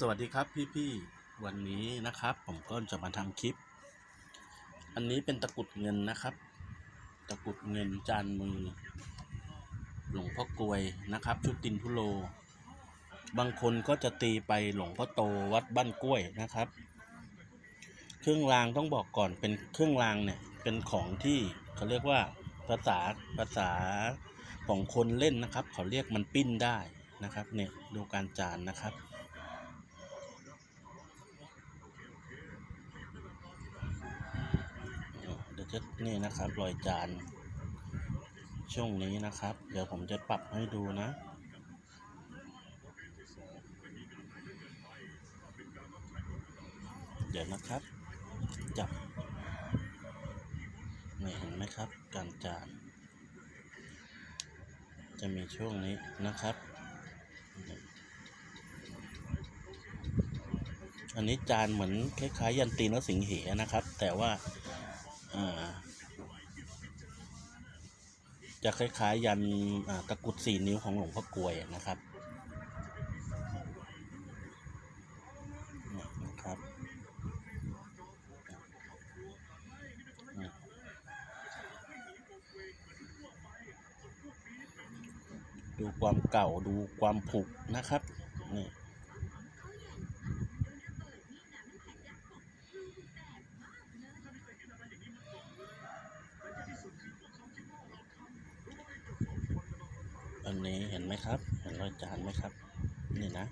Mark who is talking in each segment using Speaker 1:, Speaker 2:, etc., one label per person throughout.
Speaker 1: สวัสดีครับพี่ๆวันนี้นะครับ ผมก็จะมาทำคลิป อันนี้เป็นตะกรุดเงินนะครับ ตะกรุดเงินจานมือ หลวงพ่อกลวยนะครับ ชุดตินทุโล บางคนก็จะตีไปหลวงพ่อโตวัดบ้านกล้วยนะครับ เครื่องรางต้องบอกก่อนเป็นเครื่องรางเนี่ยเป็นของที่เขาเรียกว่าภาษาภาษาของคนเล่นนะครับ เขาเรียกมันปิ้นได้นะครับเนี่ยดูการจานนะครับ เดี๋ยวจะนี่นะครับรอยจานช่วงนี้นะครับ เดี๋ยวผมจะปรับให้ดูนะ เดี๋ยวนะครับ จับนี่เห็นไหมครับ การจาน จะมีช่วงนี้นะครับ อันนี้จานเหมือนคล้ายๆ ยันตีนและสิงเหนะครับ แต่ว่า จะคล้ายๆยันตะกุดสี่นิ้วของหลวงพ่อกลวยนะครับนะครับดูความเก่าดูความผุนะครับนี่ อันนี้เห็นไหมครับ เห็นรอยจานไหมครับ นี่นะ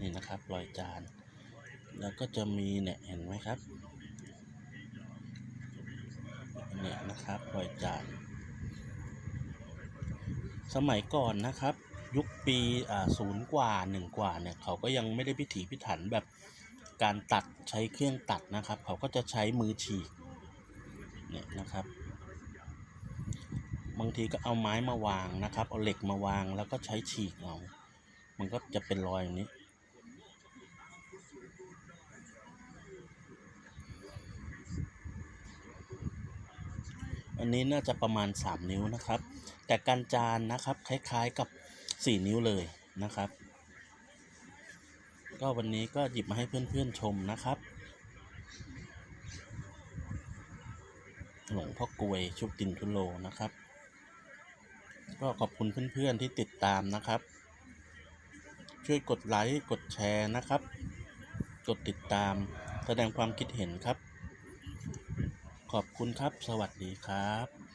Speaker 1: นี่นะครับรอยจาน แล้วก็จะมีเนี่ยเห็นไหมครับ เนี่ยนะครับรอยจาน สมัยก่อนนะครับ ยุคปีอ่าศูนย์กว่าหนึ่งกว่าเนี่ยเขาก็ยังไม่ได้พิถีพิถันแบบการตัดใช้เครื่องตัดนะครับ เขาก็จะใช้มือฉีกเนี่ยนะครับ บางทีก็เอาไม้มาวางนะครับ เอาเหล็กมาวางแล้วก็ใช้ฉีกเอา มันก็จะเป็นรอยอย่างนี้ อันนี้น่าจะประมาณ 3 นิ้วนะครับ แต่การจานนะครับคล้ายๆกับ 4 นิ้วเลยนะครับ ก็วันนี้ก็หยิบมาให้เพื่อนๆชมนะครับ หลวงพ่อกลวยชุบตินทุโลนะครับ ก็ขอบคุณเพื่อนๆที่ติดตามนะครับ ช่วยกดไลค์กดแชร์นะครับ กดติดตามแสดงความคิดเห็นครับ ขอบคุณครับ สวัสดีครับ